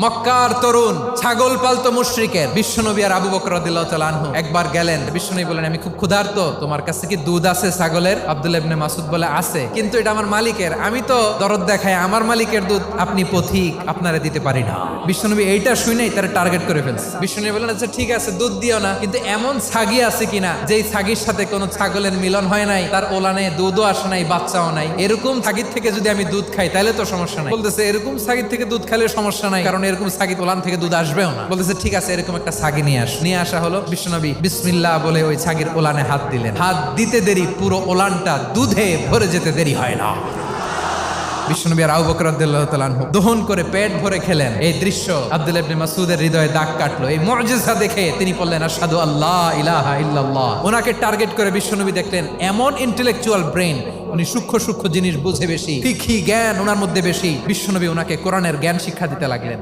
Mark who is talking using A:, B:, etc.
A: মক্কার তরুণ। ছাগল পালতো মুশরিকের। বিশ্বনবী আর আবু বকর আনহু একবার গেলেন। বিশ্বনবী বলেন, আমি খুব ক্ষুধার্ত। তোমার কাছে কি দুধ আছে ছাগলের? ইবনে মাসুদ বলে, আছে। কিন্তু এটা আমার মালিকের। আমি তো দরদ দেখাই, আমার মালিকের দুধ আপনি পথিক, আপনারা দিতে পারি না। বিশ্বনবী এইটা শুনেই তারা টার্গেট করে ফেলছে। বিশ্বনবী বলেন আচ্ছা ঠিক আছে, দুধ দিও না। কিন্তু এমন ছাগি আছে কিনা, যেই ছাগির সাথে কোনো ছাগলের মিলন হয় নাই, তার ওলানে দুধও আসে নাই, বাচ্চাও নাই। এরকম ছাগির থেকে যদি আমি দুধ খাই তাহলে তো সমস্যা নাই। বলতেছে, এরকম ছাগির থেকে দুধ খেলে সমস্যা নাই, কারণ এরকম ছাগি ওলান থেকে দুধ আসবেও না। বলতেছে, ঠিক আছে, এরকম একটা ছাগি নিয়ে আস। নিয়ে আসা হলো বিশ্বনবী বিসমিল্লাহ বলে ওই ছাগির ওলানে হাত দিলেন। হাত দিতে দেরি, পুরো ওলানটা দুধে ভরে যেতে দেরি হয় না। দহন করে পেট ভরে খেলেন। এই দৃশ্য মাসউদের হৃদয়ে দাগ কাটলো। এই দেখে তিনি বললেন, আশহাদু আল্লাহ ইলাহা ইল্লাল্লাহ। ওনাকে টার্গেট করে বিশ্বনবী দেখলেন, এমন ইন্টেলেকচুয়াল ব্রেন উনি সূক্ষ্ম সূক্ষ্ম জিনিস বুঝে বেশি ফিকহি জ্ঞান ওনার মধ্যে বেশি। বিশ্বনবী ওনাকে কোরআনের জ্ঞান শিক্ষা দিতে লাগলেন।